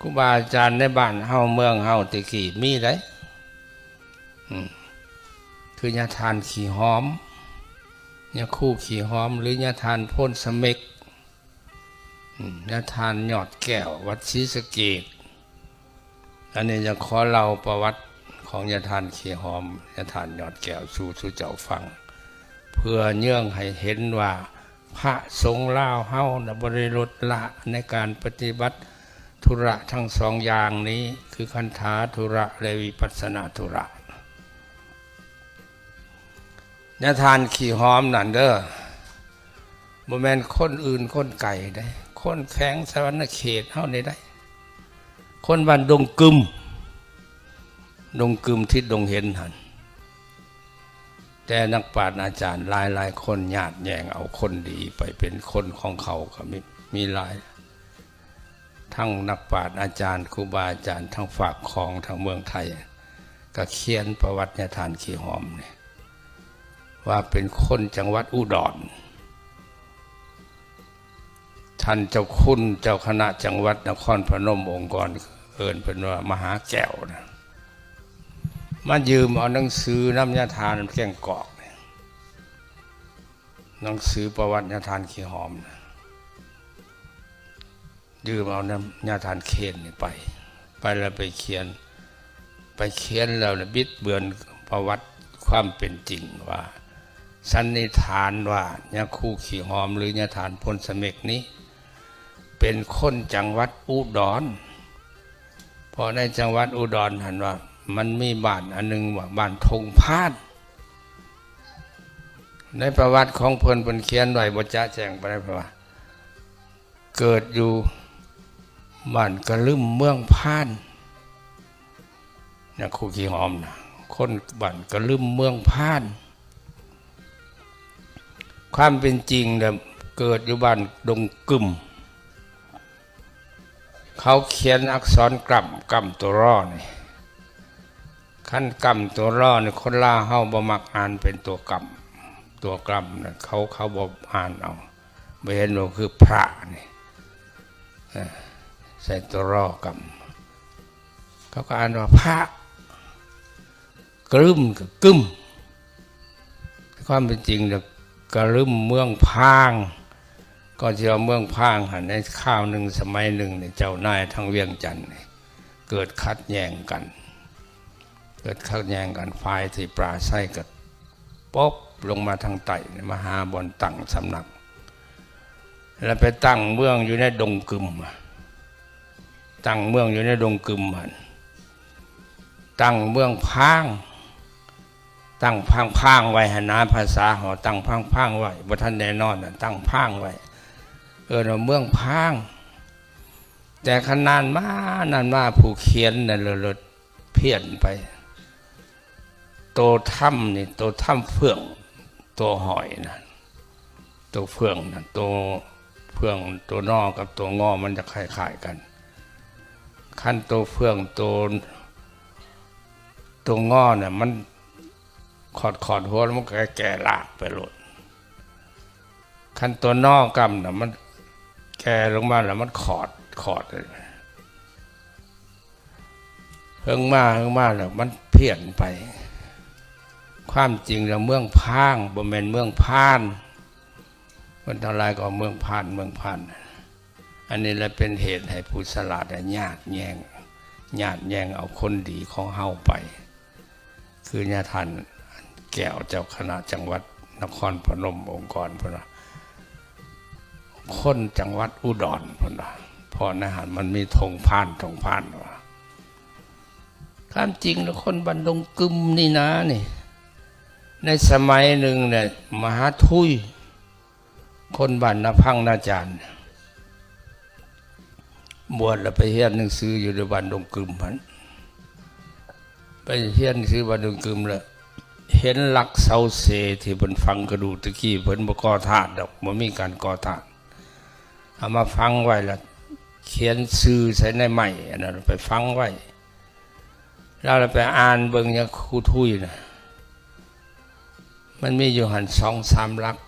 ครูบาอาจารย์ในบ้านเฮาเมืองเฮาตะกี้มีได้อืมคือยาทานขี่หอมยาคู่ขี่หอม หรือยาทานพ่นสเม็กอืมยาทานหยอดแก้ว วัดศรีสเกดอันนี้จะขอเราประวัติของยาทานขี่หอมยาทานหยอดแก้วสู่สู่เจ้าฟัง เพื่อเนื่องให้เห็นว่า พระสงฆ์ล่าวเฮานะบริลดละในการปฏิบัติ ธุระทั้งสองอย่างนี้คือคันธาธุระและวิปัสนาธุระยาทานขี่หอมนั่นเด้อบ่แมนคนอื่นคนไก่ได้ คนแข็งสวรรณเขตเฮานี่ได้ คนบ้านดงกึม ดงกึมทิศดงเห็นหัน แต่นักปราชญ์อาจารย์หลายหลายคนญาติแยงเอาคนดีไปเป็นคนของเขาก็มีมีหลาย ทั้งนักปราชญ์อาจารย์ครูบาอาจารย์ทั้งฝากของทางเมืองไทย ก็เขียนประวัติยทานขี้หอมเนี่ยว่าเป็นคนจังหวัดอุดรท่านเจ้าคุณเจ้าคณะจังหวัดนครพนมองค์กรเอิญเป็นว่ามหาแก้วนะมายืมเอาหนังสือน้ำยาทานแกงกอกหนังสือประวัติยาทานขี้หอมนะ ยืมเอาน้ำยาทานเคนนี่ไป ไปแล้วไปเขียน ไปเขียนแล้วนะบิดเบือนประวัติความเป็นจริงว่า สันนิษฐานว่ายาคู่ขี้หอมหรือยาทานพลสเมกนี้ เป็นคนจังหวัดอุดรเพราะในจังหวัดอุดรหันว่า มันมีบ้านอันหนึงว่าบ้านทงพานในประวัติของเพิ่นเพิ่นเขียนไว้บ่จะแจ้งไปได้เพราะว่าเกิดอยู่ บ้านกระลึมเมืองพานเนี่ยครูขี้หอมนะคนบ้านกระลึมเมืองพาน ความเป็นจริงเนี่ยเกิดอยู่บ้านดงกึมเขาเขียนอักษรกล่ำกำตัวรอนี่ขั้นกรรมตัวรอนี่คนล่าเฮาบ่มักอ่านเป็นตัวกรรมตัวกรรมนะเขาเขาบ่อ่านเอาไม่เห็นว่าคือพระนี่ ส่ตัวรอกรรมเขาก็อ่านว่าพระกรึมกับกึมความเป็นจริงเนี่ยกรึมเมืองพางก็จะเอาเมืองพางหันในข้าวหนึ่งสมัยหนึ่งเนี่ยเจ้านายทั้งเวียงจันทน์เกิดคัดแย่งกัน เกิดขัดแย้งกันฝ่ายที่ปราศัยกับป๊บลงมาทางไต่มาหาบอนตั้งสำนัก แล้วไปตั้งเมืองอยู่ในดงกึมอะ ตั้งเมืองอยู่ในดงกึมมันตั้งเมืองพาง ตั้งพังพางไว้หนาภาษาหอตั้งพังพางไว้บ่ท่านแน่นอนตั้งพางไว้เออเมืองพาง แต่ขนานมานานมาผู้เขียนน่ะเลยเพี้ยนไป โตถ้ำนี่โตถ้ำเฟื่องตัวหอยนะตัวเฟื่องนะตัวเฟื่องตัวนอกับตัวงอมันจะคล้ายๆกัน ขั้นตัวเฟื่องตัวตัวงอเนี่ยมันขอดขอดหัวแล้วมันก็แก่ลากไปหลดขั้นตัวนอกรำน่ะมันแก่ลงมาแล้วมันขอดขอดเลยเพิ่งมาเพิ่งมาแล้วมันเพี้ยนไป ความจริงแล้วเมืองพางบ่แม่นเมืองพานมันท่าไรก็เมืองพานเมืองพาน อันนี้แหละเป็นเหตุให้ผู้สลาดญาติแยงญาติแยงเอาคนดีของเฮาไป คือญาทันแก้วเจ้าคณะจังหวัดนครพนมองค์กรพนว่าคนจังหวัดอุดรพนว่าเพอนะฮะมันมีธงพานธงพานว่าความจริงแล้วคนบันดงกึมนี่นะนี่ ในสมัยหนึ่งเนี่ยมหาทุย คนบันนพังนาจารย์ บวชแล้วไปเฮียนหนังสืออยู่ในบันดงกึมพันไปเฮียนหนังสือบันดงกึมแล้วเห็นหลักเสาเสที่บนฟังกระดูตะกี้เพิ่นบ่ก่อธาตุดอกมันมีการก่อธาตุเอามาฟังไว้ล้วเขียนชื่อใส่ในไม้อันนั้นไปฟังไว้แล้วเราไปอ่านเบิ่งยาคูทุยนะมันมีอยู่หันสองสามลัก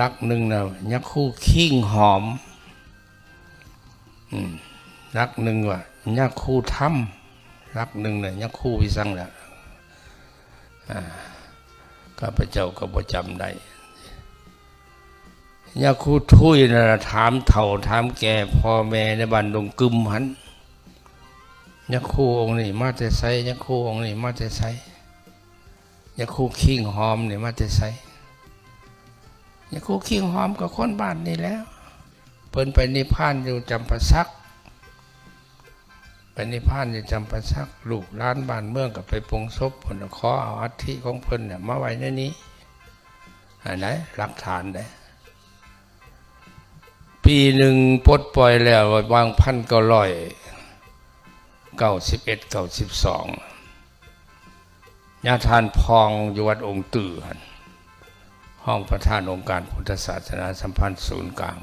ลักหนึ่งนะยาคูขิ้งหอม รักหนึ่งว่ายักคู่ถ้ำรักหนึ่งเนี่ยยักคู่วิสังแหละอ่าข้าพเจ้าก็ประจำได้ยักคู่ทุยนะถามเถ่าถามแก่พ่อแม่ในบ้านดงกึมหันยักคู่องค์นี้มาแต่ไซยักคู่องค์นี้มาแต่ไซยักคู่ขิงหอมนี่มาแต่ไซยักคู่ขิงหอมกับคนบ้านนี่แล้ว พิ่นไปนิพพานอยู่จำปาสักไปนิพพานอยู่จำปาสักลูกร้านบ้านเมืองกับไปปงศพผลขอเอาอัฐิของเพิ่นเนี่ยมาไว้ในนี้อันไหนหลักฐานได้ปีหนึ่งปลดปล่อยแล้ววางพันเก้าร้อยเก้าสิบเอ็ดเก้าสิบสองญาทานพองอยู่วัดองค์ตื่นห้องประธานองค์การพุทธศาสนาสัมพันธ์ศูนย์กลาง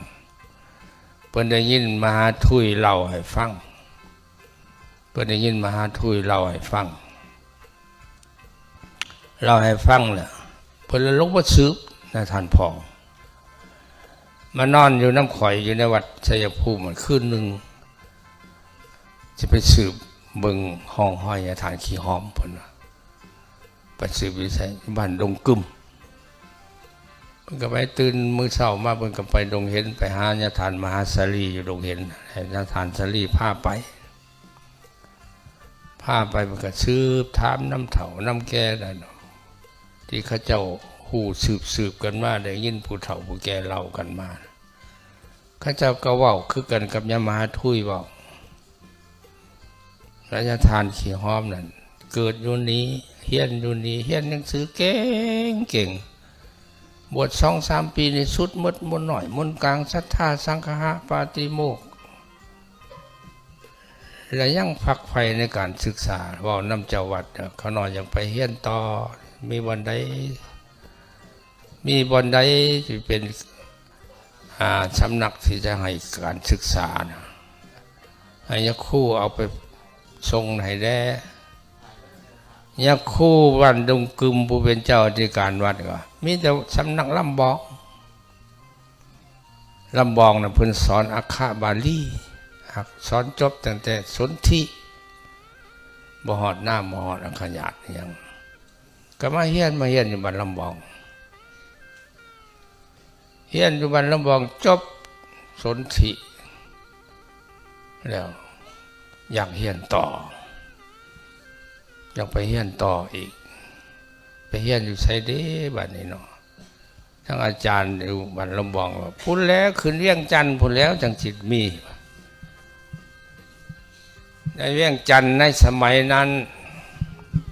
เพิ่นได้ยินมหาทุยเล่าให้ฟังเพิ่นได้ยินมหาทุยเล่าให้ฟังเล่าให้ฟังเนี่ยเพิ่นเลยลงมาสืบนะท่านพองมานอนอยู่น้ำข่อยอยู่ในวัดชัยภูมิมันคืนหนึ่งจะไปสืบเบิงห้องห้อยฐานขี้หอมเพิ่นว่าไปสืบวิสัยบ้านดงกึม เพิ่นก็ไปตื่นมือเช้ามาเพิ่นก็ไปดงเห็นไปหาญาทานมหาสาลีอยู่ดงเห็นให้ญาทานสาลีพาไปพาไปมันก็สืบถามน้ำเถาน้ำแก่นั่นที่เขาเจ้าหูสืบสืบกันมาได้ยินผู้เฒ่าผู้แก่เล่ากันมาข้าเจ้าก็ว้าคือกันกับยามหาทุยเว้าระยะทานขี้หอมนั่นเกิดอยู่นี้เฮียนอยู่นี้เฮียนหนังสือเก่งเก่ง บวชสองสามปีในสุดมดมนหน่อย มนกลางศรัทธาสังฆะปาติโมก และยังพักไฟในการศึกษาเว่าน้ำเจ้าวัดเขาหน่อยยังไปเฮียนต่อ มีวันใดมีบนใดที่เป็นอ่าสำนักที่จะให้การศึกษานะให้ยครู่เอาไปทรงไหนแด้ ยักคู่วันดงกึมผู้เป็นเจ้าธิการวัดก็มีแต่สำนักลำบอกลำบองนะเพิ่นสอนอัคคบาลีสอนจบตั้งแต่สนธิบ่หอดหน้าบ่หอดอังขยาดยังก็มาเฮียนมาเฮียนอยู่บ้านลำบองเฮียนอยู่บ้านลำบองจบสนธิแล้วอยากเฮียนต่อ ยังไปเฮียนต่ออีก ไปเฮียนอยู่ไซเด้บัดนี้เนาะทั้งอาจารย์อยู่บันลำบองว่าพูดแล้วคืนเวียงจันทร์พูดแล้วจังจิตมีในเวียงจันทร์ในสมัยนั้น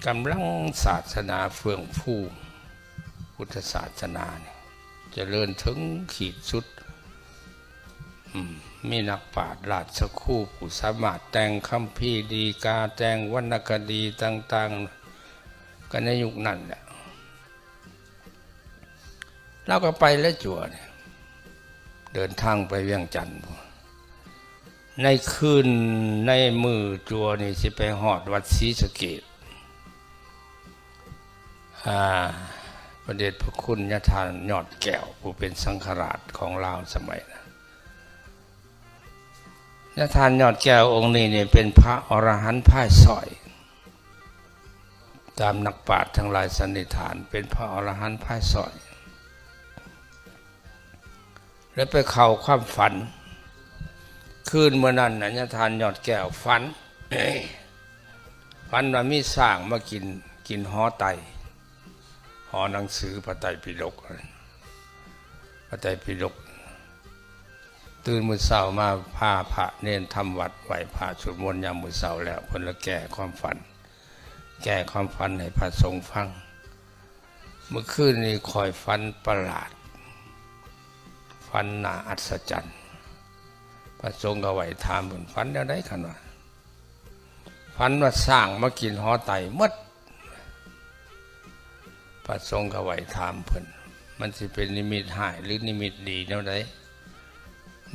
กำลังศาสนาเฟื่องฟูพุทธศาสนาเนี่ยจะเจริญถึงขีดสุด อืม มีนักปราชญ์ราชคู่ผู้สามารถแต่งคำพีร์ดีกาแต่งวรรณคดีต่าง ๆ กันในยุคนั้นแหละเราก็ไปแล้วจั่วเนี่ยเดินทางไปเวียงจันทร์ในคืนในมือจัวนี่สิไปหอดวัดศรีสเกดอ่าประเดชพระคุณยทานยอดแก้วผู้เป็นสังฆราชของลาวสมัย นั้นยทานยอดแก้วองค์นี้เนี่ยเป็นพระอรหันต์พ่ายสอย ตามนักปราชญ์ทั้งหลายสันนิษฐาน เป็นพระอรหันต์พ่ายสอย แล้วไปเข้าความฝัน คืนเมื่อนั้นนะยทานยอดแก้วฝันฝันว่ามีสร้างมากินกินหอไตหอหนังสือพระไตรปิฎกพระไตรปิฎก ตื่นมือเสามาผ้าพระเน้นทำวัดไหวผ้าสวดมนต์ยามมือเสาแล้วเพนละแก้ความฝัน แก้ความฝันให้พระสงฆ์ฟัง เมื่อคืนนี้คอยฝันประหลาดฝันน่าอัศจรรย์ พระสงฆ์ก็ไหวถามบนฝันแล้วได้ขันว่าฝันว่าสร้างมากินหอไตมดพระสงฆ์ก็ไหวถามเพิ่นมันสิเป็นนิมิตหายหรือนิมิตดีแนวใด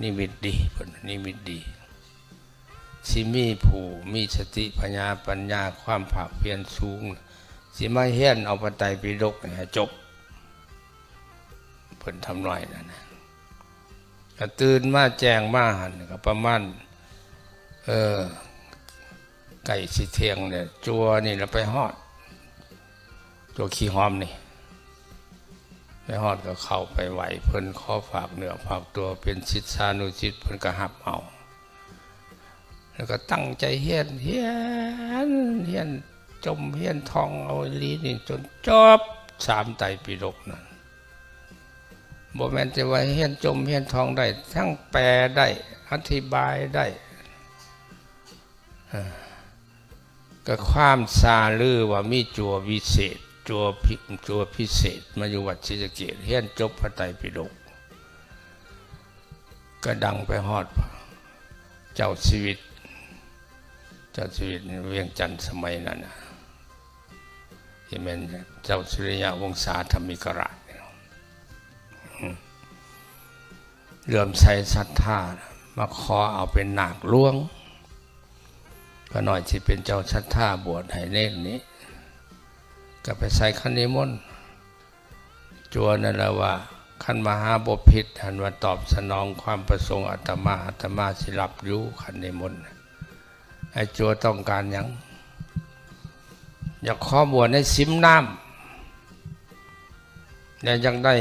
นิมิตดีเพิ่นนิมิตดีสิมีผู้มีสติปัญญาปัญญาความภาคเพียรสูง สิมาเฮียนเอาปไตรปิฎกให้จบเพิ่นทำหน่อยนั่นะก็ตื่นมาแจ้งมาหันก็ประมาณเออไก่สิเทียงเนี่ยจัวนี่เราไปฮอดจัวขี้หอมนี่ ไปฮอดก็เข้าไปไหวเพิ่นขอฝากเนื้อฝากตัวเป็นชิดสานุชิตเพิ่นก็หับเอา แล้วก็ตั้งใจเฮียนเฮียนเฮียนจมเฮียนทองเอาลีนี่จนจบสามไตปิฎกนั่นบ่แม่นแต่ว่าเฮียนจมเฮียนทองได้ ทั้งแปลได้อธิบายได้ก็ความซาลือว่ามีจัววิเศษ จัวพิจัวพิเศษ มาอยู่วัดศรีสะเกษเฮียนจบพระไตรปิฎกก็ดังไปฮอด เจ้าชีวิต เจ้าชีวิตเวียงจันทร์สมัยนั้นนะที่เป็นเจ้าสุริยะวงศาธรรมิกราชเลื่อมใสศรัทธามาขอเอาเป็นหนักล่วง ก็หน่อยที่เป็นเจ้าศรัทธาบวชให้เน่นนี้ ก็ไปใส่ขันนิมนต์จวนนั่นแหละว่าขันมหาบพิษหันว่าตอบสนองความประสงค์อาตมาอาตมาสิรับรู้ขันนิมนต์ไอ้จัวต้องการยังอยากข้อบวชในซิมน้ำและยังได้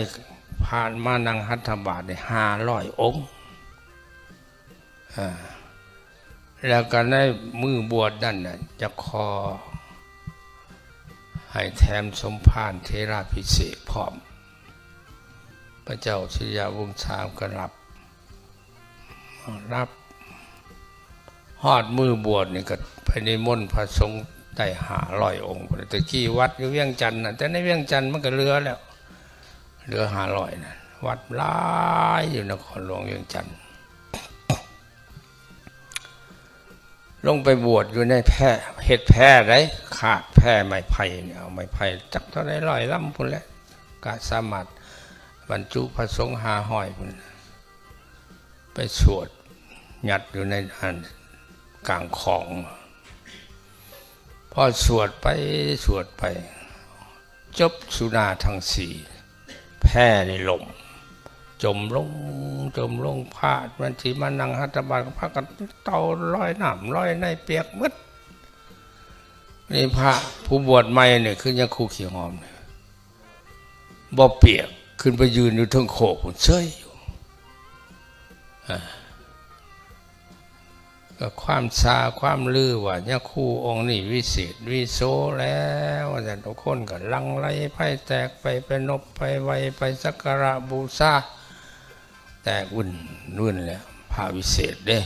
ผ่านมานังหัตถบาทในห้าร้อยองค์แล้วก็ในมือบวชนั่นน่ะจะขอ ให้แถมสมภารเทราพิเศษพร้อม พระเจ้าชยาวงศ์ชามก็รับ รับหอดมือบวชนี่ก็ไปในมนต์พระสงฆ์ได้หาร้อยองค์พุ่นแต่กี้วัดอยู่เวียงจันทน์นะแต่ในเวียงจันทน์มันก็เหลือแล้วเหลือหาร้อยนะวัดลายอยู่นครหลวงเวียงจันทน์ ลงไปบวชอยู่ในแพร่เห็ดแพร่ไรขาดแพร่ไม้ไผ่เนี่ยเอาไม้ไผ่จักเท่าไรร้อยลำพุ่นแหละกะสามารถบรรจุพระสงฆ์หาห้อยพุ่นไปสวดหยัดอยู่ในอันกลางของพอสวดไปสวดไป จบสุนาทั้งสี่แพ้ในลม จมลงจมลงพาดมันที่มานั่งหัตบาลพากันเตาลอยหน้ำลอยในเปียกมืดนี่พระผู้บวชใหม่เนี่ยคือยังคู่ขี้หอมเนี่ยบ่เปียกขึ้นไปยืนอยู่ทั้งโขกเฉยอยู่ก็ความซาความลือว่าเนี่ยคู่องค์นี่วิเศษวิโสแล้วว่าแต่ทุกคนก็ลังไลไพ่แตกไปไปนบไปไวไปสักการะบูชา แตกอุ่นนุ่นแล้วพระวิเศษเด้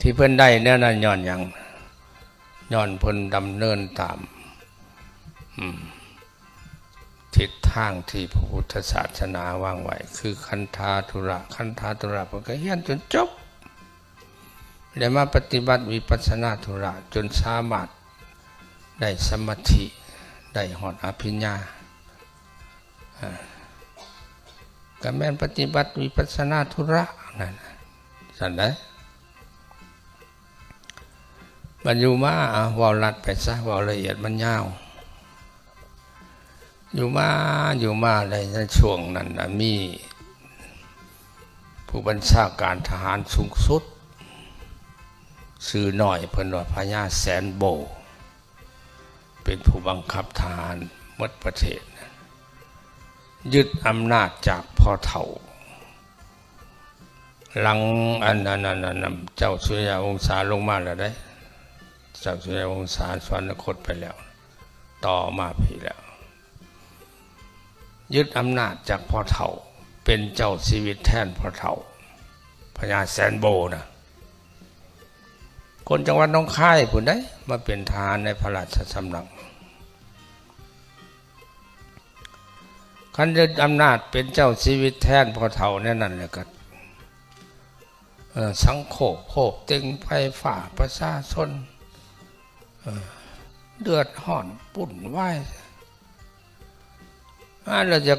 ที่เพิ่นได้เนี่ยนั่นย้อนหยังย้อนเพิ่นดำเนินตามทิศทางที่พระพุทธศาสนาวางไว้ คือคันธาธุระ คันธาธุระเพิ่นก็เฮียนจนจบได้มาปฏิบัติวิปัสสนาธุระจนสามารถได้สมาธิได้หอดอภิญญาอ่า ก็แม่นปฏิบัติวิปัสสนาธุระนั่นน่ะสันได้บรรยุมาเว่าลัดไปซะเว่าละเอียดมันยาวอยู่มาอยู่มาในช่วงนั้นนะมี ผู้บัญชาการทหารสูงสุดซื้อหน่อยเพิ่นว่าพญาแสนโบ เป็นผู้บังคับทหารมดประเทศ ยึดอำนาจจากพ่อเฒ่า หลังอันนั้นนั้นเจ้าสุริยวงศาลงมาแล้วได้ เจ้าสุริยวงศาสวรรคตไปแล้ว ต่อมาพี่แล้ว ยึดอำนาจจากพ่อเฒ่า เป็นเจ้าชีวิตแทนพ่อเฒ่าพญาแสนโบนะคนจังหวัดน้องค่ายผู้ใดมาเป็นทหารในพระราชสำนัก คันยึดอำนาจเป็นเจ้าชีวิตแทนพอเท่าแน่นั่นแหละก็สังโขบโขบตึงไฟฝ่าประชาชนเดือดห่อนปุ่นไหวอ่าเราจะ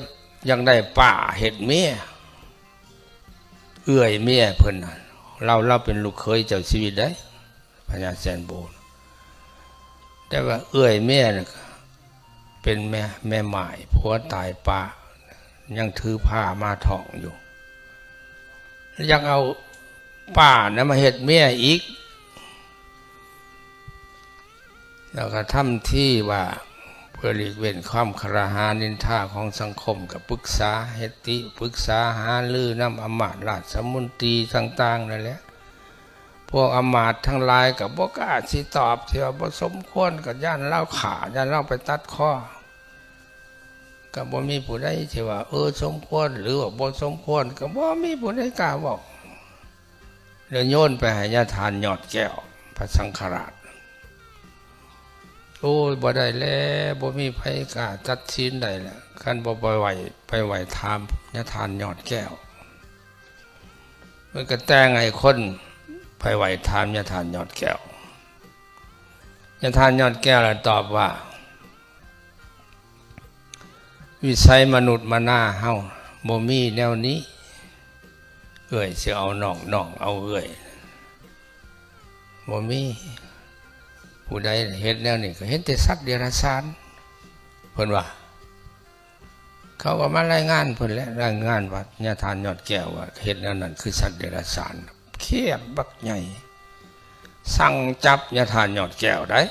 ยังได้ป่าเห็ดเมียเอื่อยเมียเพิ่นเราเราเป็นลูกเคยเจ้าชีวิตได้พญาแสนโบนแต่ว่าเอื้อยแม่น่ะ เป็นแม่แม่หมายผัวตายป่ายังถือผ้ามาท่องอยู่ ยังเอาป้านะมาเฮ็ดเมียอีก แล้วก็ทำที่ว่าเพื่อหลีกเว้นความคาหานินทาของสังคมกับปรึกษาเฮติปรึกษาหาลือนำอำมาตย์ราชสมุนตรีต่าง ๆ นั่นแหละ พวกอมาตทั้งหลายกับบ่กล้าสิตอบที่ว่าบ่สมควรกับย่านเล่าขาย่านเล่าไปตัดข้อก็บ่มีผู้ใดที่ว่าเออสมควร หรือว่าบ่สมควรก็บ่มีผู้ใดกล้าบอกเดี๋ยวโยนไปให้ญาทานหยอดแก้วพระสังฆราชโอ้ยบ่ได้แล้วบ่มีไผกล้าจัดชินได้แล้วคันบ่ไปไหวไปไหวทามญาทานหยอดแก้วมันก็แต่งให้คน ไปไหวทามญาทานยอดแก้วญาทานยอดแก้วเลยตอบว่า วิสัยมนุษย์มาหน้าเฮาบ่มีแนวนี้ เอ้ยสิเอาน้องน้องเอาเอ้ยบ่มีผู้ใดเห็นแนวนี้ก็เห็นแต่สัตว์เดรัจฉานเพิ่นว่า เขาก็มารายงานเพิ่นและรายงานว่าญาทานยอดแก้วว่าเห็นแนวนั้นคือสัตว์เดรัจฉาน เคียดบักใหญ่ สั่งจับญาทานยอดแก้วได้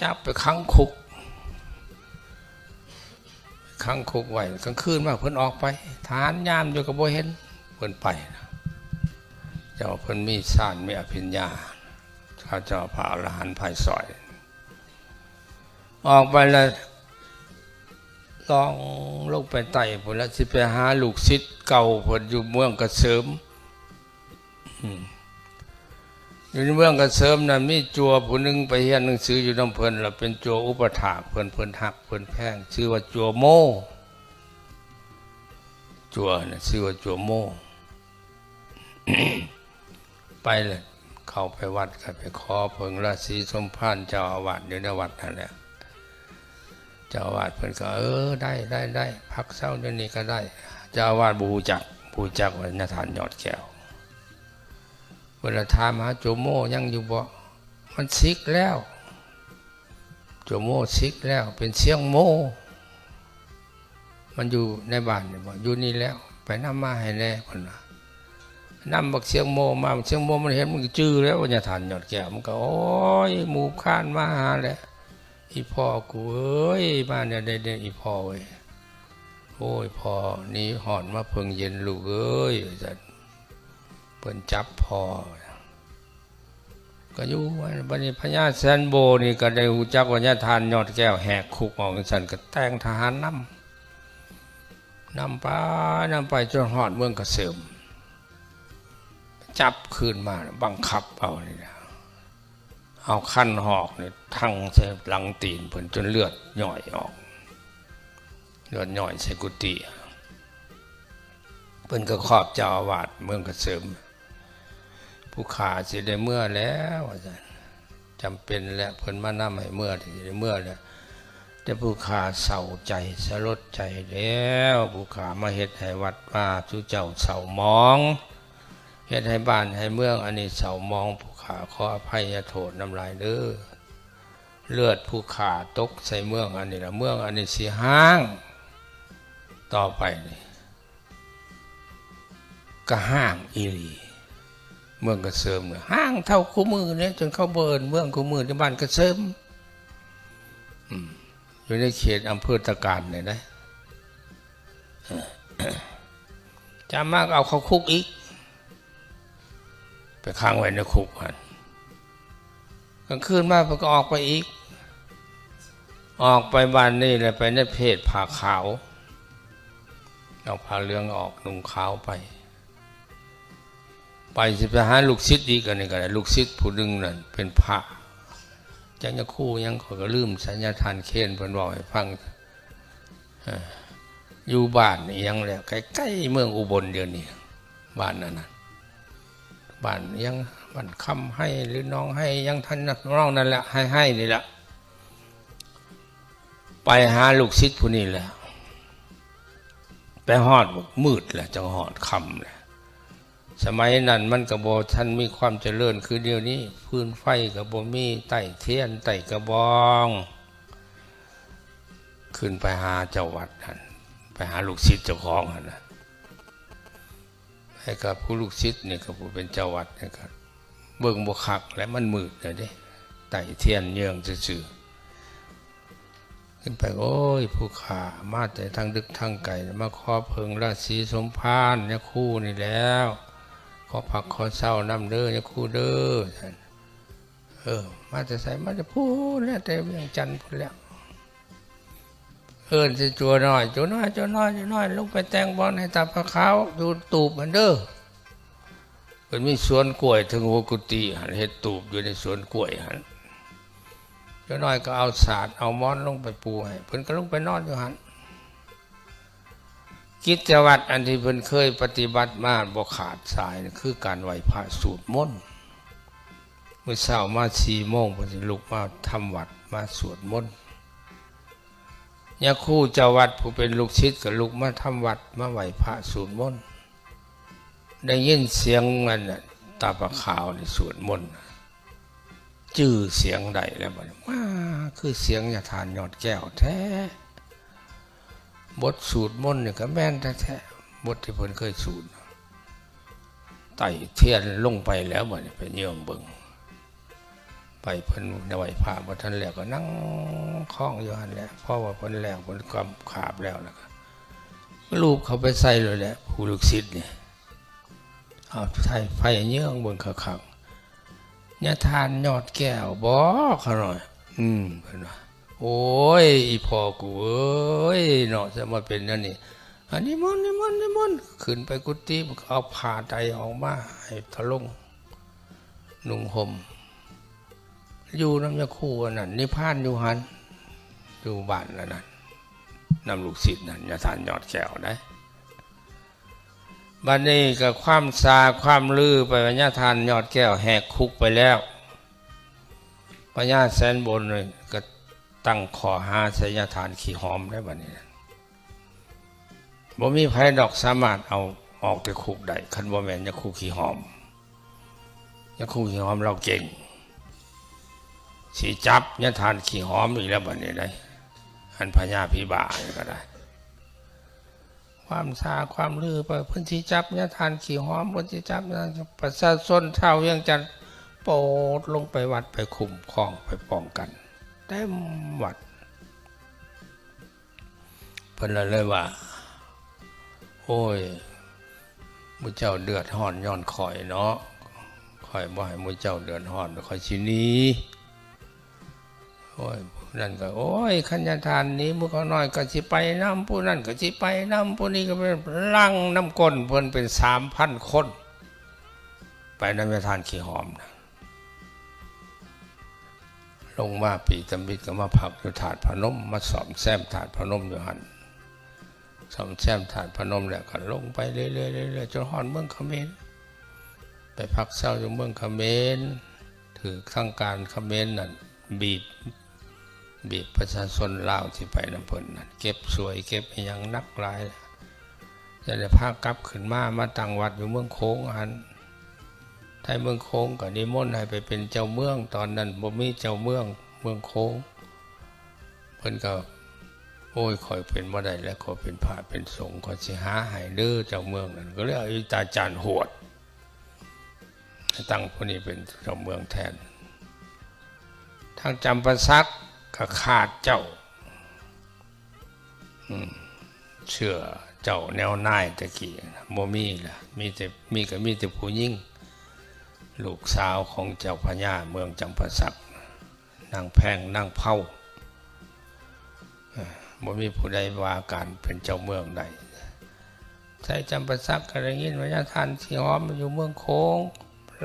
จับไปขังคุกขังคุกไว้กลางคืนว่าเพิ่นออกไปทหานยามอยู่กับโบเห็นเพิ่นไปนะเจ้าเพิ่นมีสารมีอภิญญาข้าเจ้าพระอรหันต์ภายซอย ออกไปแล้ว ลองลงไปไต่ผลล้วสิไปหาลูกศิษย์เก่าผลอยู่เมืองกระเสริมอยู่ในเมืองกระเสริมนะมีจัวผู้หนึงไปเรียนหนังสืออยู่น้ำเพลินแล้วเป็นจัวอุปถากเพลินเพลินหักเพลินแพงชื่อว่าจัวโมจัวนะชื่อว่าจัวโมไปเลยเข้าไปวัดก็ไปขอเพิงราศีสมพานเจ้าอาวาสอยู่ในวัดนั่นแหละ จ้าวาสเพิ่นก็เออได้ได้ได้พักเศร้าเดี๋ยวนี้ก็ได้ เจ้าวาสบูจักบูจักวัฒนทานยอดแก้วเวลาถามหาโจโมยังอยู่บ่มันซิกแล้วโจโมซิกแล้ว เป็นเสียงโม มันอยู่ในบ้านนี่บ่อยู่นี่แล้ว ไปนำมาให้แน่เพิ่นว่านำบักเสียงโมมาเสียงโมมันเห็นมันจื้อแล้วว่าจะทานยอดแก้วมันก็โอ้ยหมูข้านมาหาแหละ อีพ่อกูเอ้ยมานเนี่ยได้ได้อีพ่อเว้ยโอ้ยพ่อนี่หอนมาเพิ่งเย็นลูกเอ้ยจันเพิ่นจับพ่อก็อยู่ว่าบันี้พญาแสนโบนี่ก็ได้หูจักว่าญาทานยอดแก้วแหกคุกออกสันก็แต่งทหารนำนำไปนำไปจนหอดเมืองกระเสริมจับคืนมาบังคับเอานี่นะ เอาขั้นหอกเนี่ยทั้งใส่หลังตีนเพิ่นจนเลือดย่อยออก เลือดย่อยใส่กุฏิเพิ่นก็ครอบเจ้าอาวาสเมืองกระเสริม ผู้ขาสิได้เมื่อแล้วอาจารย์จำเป็นแล้วเพิ่นมานำให้เมื่อเสิได้เมื่อแล้วแต่ผู้ขาเศร้าใจสลดใจแล้ว ผู้ขามาเฮ็ดให้วัดว่าสุเจ้าเศร้ามอง เฮ็ดให้บ้านให้เมืองอันนี้เสามองผู้ขาขออภัยโทษน้ำลายเด้อเลือดผู้ขาตกใส่เมืองอันนี้ละเมืองอันนี้สิห้าง ต่อไปนี่ก็ห้างอีหลีเมืองกระเสริมเนี่ยห้างเท่าคู่มือเนี่ยจนเขาเบิร์นเมืองคู่มือที่บ้านกระเสริมอืมอยู่ในเขตอำเภอตะการเนี่ยนะจำมากเอาเขาคุกอีก ไปค้างไว้ในคุกมันกลางคืนมาก็ออกไปอีก ออกไปบ้านนี่เลยไปในเพศผ่าขาวเอาผ้าเหลืองออกนุ่งขาวไป ไปสิไปหาลูกศิษย์อีกกันนี่ก็ได้ลูกศิษย์ผู้หนึงนั่นเป็นพระจังจะคู่ยังขาก็ลืมสัญญาทานเคนเพิ่นบอกให้ฟังอยู่บ้านนี่ยังแหละใกล้ๆเมืองอุบลเดียวนี้บ้านนั้นนะ บ้านยังบ้านคำให้หรือน้องให้ยังท่านน้องนั่นแหละให้ให้นี่แหละไปหาลูกศิษย์ผู้นี้แหละไปหอดมืดแหละจังหอดคำแหละสมัยนั้นมันกระบอท่านมีความเจริญคือเดียวนี้ พื้นไฟกระบอมีไต่เทียนไต่กระบอง ขึ้นไปหาเจ้าวัดนั่นไปหาลูกศิษย์เจ้าของนั่นนะ ให้กับผู้ลูกศิษย์นี่กับผู้เป็นเจ้าวัดนี่ครับเบิ่งบ่คักและมันมืดเลยด้ไต่เทียนเยื่องซื่อๆขึ้นไปโอ้ยผู้ขามาแต่ทางดึกทางไก่มาขอเพิงราศีสมพานเนี่ยคู่นี่แล้วขอพักขอเศร้าน้ำเด้อเนี่ยคู่เด้อท่านเออ มาแต่ใส่มาจะพูดแล้วแต่เวียงจันทน์พูดแล้ว เอินสิจัวน้อยจัวน้อยจัวน้อยจัวน้อยลงไปแต่งบอลให้ตาพระขาวดูตูบมันเด้อเป็นมีสวนกล้วยถึงหัวกุฏิหันเฮ็ดตูบอยู่ในสวนกล้วยหันจัวน้อยก็เอาศาสตร์เอามอนลงไปปูให้เพิ่นก็ลงไปนอนอยู่หันกิจวัตรอันที่เพิ่นเคยปฏิบัติมาบ่ขาดสายคือการไหวพระสูตรมนต์เมื่อเช้ามาสี่โมงเพิ่นลุกมาทำวัดมาสวดมนต์ ยาคู่เจ้าวัดผู้เป็นลูกศิษย์กับลูกมาทำวัดมาไหวพระสวดมนต์ได้ยินเสียงมันตาประขาวในสวดมนต์จื้อเสียงใดแล้วมันมาคือเสียงยาทานยอดแก้วแท้ บทสูตรมนต์เนี่ยก็แม่นแท้ๆบทที่เพิ่นเคยสูตรไต่เทียนลงไปแล้วมันไปเยื่องเบิง ไปเพิ่นในไหวพระบ่ทันแล้วก็นั่งคล้องอยู่หันแหละเพราะว่าเพิ่นแล้วเพิ่นกำขาบแล้วนะครับลูกเขาไปใส่เลยแหละผู้ลูกศิษย์เนี่ยเอาไทยไฟเยื่องบิ่งคักๆเนี่ยทานยอดแก้วบ่เขาหน่อย อืมเพิ่นว่าโอ้ยอีพ่อกูเอ้ยเนาะจะมาเป็นนั่นนี่อันนี้มนนี่มนนี่มนขึ้นไปกุฏิเอาผ้าไตรออกมาให้ทะลงนุ่งห่ม อยู่น้ำยาคูอันนั้นนิพพานอยู่หันอยู่บ้านแล้วนั่นนำลูกศิษย์นั่นยาทานยอดแก้วได้บัดนี้กับความซาความลือไปวัญญาทานยอดแก้วแหกคุกไปแล้วปัญญาแสนบนเลยก็ตั้งขอหาสยาทานขี่หอมได้บัดนี้บ่มีไผดอกสามารถเอาออกไปคุกได้คันบ่แมนยาคูขี่หอมยาคูขี่หอมเราเก่ง สีจับเนี่ยทานขี้หอมอีกแล้วบัดนี้ได้อันพญาพิบาก็ได้ ความซาความลือไปเพื้นที่จับเนี่ยทานขี้หอมพื้นที่จับเนี่ยประชาชนชาวเวียงจันโปดลงไปวัดไปคุมครองไปป้องกันเต็มวัดเพิ่นเลยว่า โอ้ยมุเจ้าเดือดห่อนย้อนคอยเนาะคอยบ่ให้มุเจ้าเดือดห่อนคอยชินี้ โอ้ยผู้นั่นก็ โอ้ยขันยาทานนี้มุกน้อยก็สิไปน้ำผู้นั่นก็สิไปน้ำผู้นี้ก็เป็นลังน้ำก้นเพิ่นเป็นสามพันคน ไปน้ำยาทานขี้หอมนะลงมาปีตำบิดก็มาพักอยู่ถาดพนม มาสอมแซมถาดพนมอยู่หันสอมแซมถาดพนมแล้วก็ลงไปเรื่อยๆจนหอนเมืองเขมรไปพักเศร้าอยู่เมืองเขมรถือทั้งการเขมรนั่นบีบ บีบประชาชนลาวที่ไปน้ำเพิ่นนั่นเก็บสวยเก็บอย่างนักหลายจะได้พากลับขึ้นมามาตั้งวัดอยู่เมืองโค้งหันไทยเมืองโค้งก็นิมนต์ให้ไปเป็นเจ้าเมืองตอนนั้นบ่มีเจ้าเมืองเมืองโค้งเพิ่นก็โอ้ยคอยเป็นบ่ได้แล้วขอเป็นพระเป็นสงฆ์ขอสิหาให้เด้อเจ้าเมืองนั่นก็เลยเอาอิตาจารย์โหดให้ตั้งผู้นี้เป็นเจ้าเมืองแทนทางจำปาสัก ก็ขาดเจ้าอืมเชื่อเจ้าแนวนายตะกี้โมมีล่ะมีแต่มีก็มีแต่ผู้ยิ่ง ลูกสาวของเจ้าพญาเมืองจำปาสักนางแพงนางเผาบ่มีผู้ใดว่าการเป็นเจ้าเมืองใดใช้จำปาสักก็ได้ยินว่าญาทานที่หอมอยู่เมืองโค้ง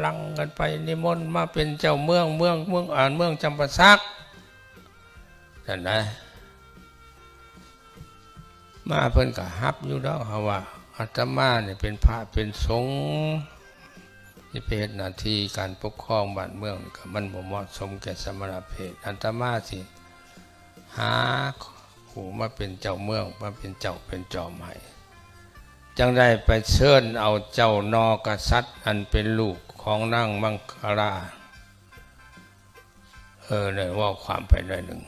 ลังกันไปนิมนต์มาเป็นเจ้าเมืองเมืองเมืองอ่านเมืองจำปาสัก นั่นนะมาเพิ่นก็ฮับอยู่ดอกเขาว่าอาตมาเนี่ยเป็นพระเป็นสงฆ์ที่เป็นหน้าที่การปกครองบ้านเมืองก็มันบ่เหมาะสมแก่สมณเพศอาตมาสิ หาหูมาเป็นเจ้าเมืองมาเป็นเจ้าเป็นจอมให้จังได้ไปเชิญเอาเจ้านอกษัตริย์ อันเป็นลูกของนางมังคลาเออเนี่ยว่าความไปหน่อยหนึ่ง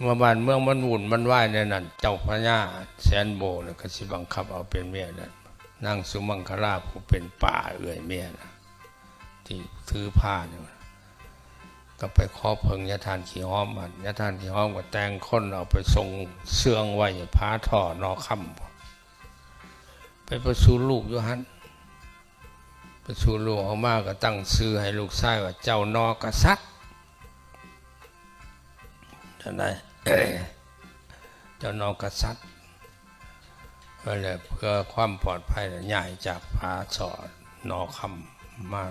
เมื่อบ้านเมืองมันวุ่นมันวายในนั้นเจ้าพญาแสนโบเนี่ยก็สิบังคับเอาเป็นเมียนั่นนางสุมังคลาผู้เป็นป่าเอื่อยเมียนะที่ถือผ้าเนี่ยก็ไปขอเพิงยาทานขี้ห้อมมันยาทานขี้ห้อมก็แต่งคนเอาไปทรงเสื่องไว้พาท่อนอค่ำไปประสูลูกยู่หันประสูลูกออกมาก็ตั้งชื่อให้ลูกชายว่าเจ้านอกษัตริย์ ท่านใดเจ้านอกษัตริย์ก็เลยเพื่อความปลอดภัยใหญ่จากพาสอดนอคำมา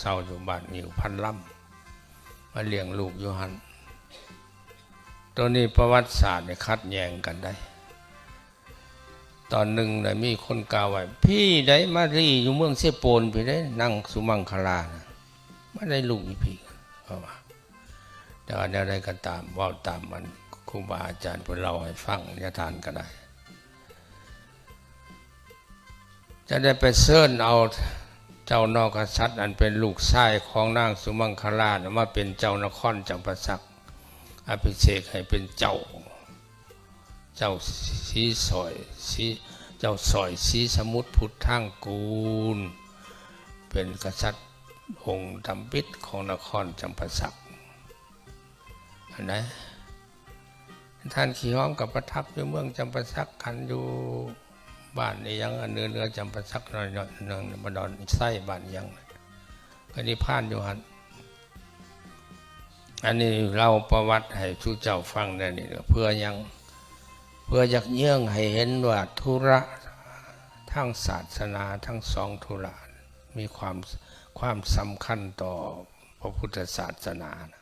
เศร้าอยู่บ้านนิวพันล่ำมาเลี้ยงลูกอยู่หันตัวนี้ประวัติศาสตร์เนี่ยคัดแยงกันได้ ตอนหนึ่งเลยมีคนกล่าวไว้พี่ได้มารีอยู่เมืองเสยโปนพี่ได้นั่งสุมังคลานะไม่ได้ลูกอีพี่เพราะว่า แต่ว่าแนวใดก็ตามว่าตามมันครูบาอาจารย์พื่อเราให้ฟังนิทานก็ได้ จะได้ไปเสิร์นเอาเจ้านอกกษัตริย์อันเป็นลูกชายของนางสุมังคลานะมาเป็นเจ้านครจังประสักอภิเษกให้เป็นเจ้า เจ้าสีสอยสีเจ้าสอยสีสมุทรพุทธังกูล เป็นกษัตริย์องค์ดำปิดของนครจำปาสัก นไหนท่านขี่ห้อมกับประทับอยู่เมืองจำปาสักขันอยู่บ้านนี่ยังเนื้อเนื้อจำปาสักนอยนอยหนึ่งมาดอนไส้บ้านยังก็นี่ผ่านอยู่หันอันนี้เราประวัติให้ทุกเจ้าฟังได้นี่เพื่อยังเพื่ออยากเยื่องให้เห็นว่าธุระทั้งศาสนาทั้งสองธุระมีความความสำคัญต่อพระพุทธศาสนานะ